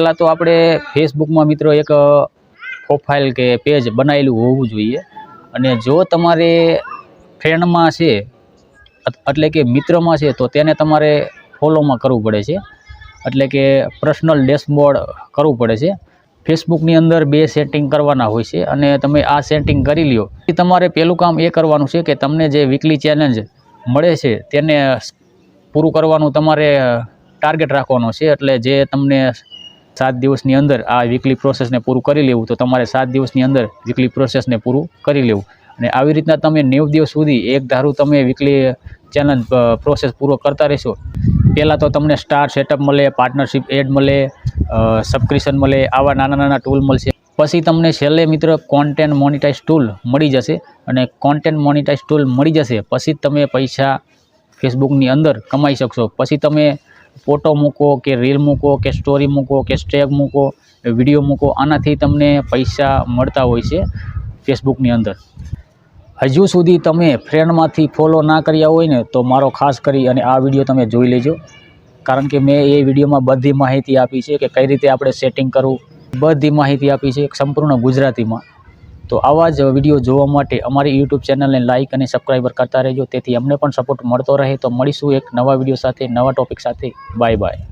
પહેલાં તો આપણે ફેસબુકમાં મિત્રો એક પ્રોફાઇલ કે પેજ બનાવેલું હોવું જોઈએ. અને જો તમારે ફ્રેન્ડમાં છે એટલે કે મિત્રમાં છે, તો તેને તમારે ફોલોમાં કરવું પડે છે. એટલે કે પર્સનલ ડેશબોર્ડ કરવું પડે છે. ફેસબુકની અંદર બે સેટિંગ કરવાના હોય છે અને તમે આ સેટિંગ કરી લ્યો. એ તમારે પહેલું કામ એ કરવાનું છે કે તમને જે વીકલી ચેલેન્જ મળે છે, તેને પૂરું કરવાનું તમારે ટાર્ગેટ રાખવાનો છે. એટલે જે તમને સાત દિવસની અંદર આ વીકલી પ્રોસેસને પૂરું કરી લેવું, તો તમારે સાત દિવસની અંદર વીકલી પ્રોસેસને પૂરું કરી લેવું. અને આવી રીતના તમે નેવ દિવસ સુધી એક ધારું તમે વીકલી ચેનલ પ્રોસેસ પૂરો કરતા રહેશો. પહેલાં તો તમને સ્ટાર સેટઅપ મળે પાર્ટનરશિપ એડ મળે સબસ્ક્રિપ્શન મળે, આવા નાના નાના ટૂલ મળશે. પછી તમને છેલ્લે મિત્ર કોન્ટેન્ટ મોનિટાઇઝ ટૂલ મળી જશે અને કોન્ટેન્ટ મોનિટાઇઝ ટૂલ મળી જશે. પછી તમે પૈસા ફેસબુકની અંદર કમાઈ શકશો. પછી તમે ફોટો મૂકો કે રીલ મૂકો કે સ્ટોરી મૂકો કે સ્ટેગ મૂકો વીડિયો મૂકો, આનાથી તમને પૈસા મળતા હોય છે ફેસબુકની અંદર. હજુ સુધી તમે ફ્રેન્ડમાંથી ફોલો ના કર્યા હોય ને તો મારો ખાસ કરી અને આ વીડિયો તમે જોઈ લેજો. કારણ કે મેં એ વિડીયોમાં બધી માહિતી આપી છે કે કઈ રીતે આપણે સેટિંગ કરવું. બધી માહિતી આપી છે સંપૂર્ણ ગુજરાતીમાં. તો આવા જ વીડિયો જોવા માટે અમારી યુટ્યુબ ચેનલને લાઇક અને સબસ્ક્રાઈબર કરતા રહેજો. તેથી અમને પણ સપોર્ટ મળતો રહે. તો મળીશું એક નવા વીડિયો સાથે, નવા ટોપિક સાથે. Bye bye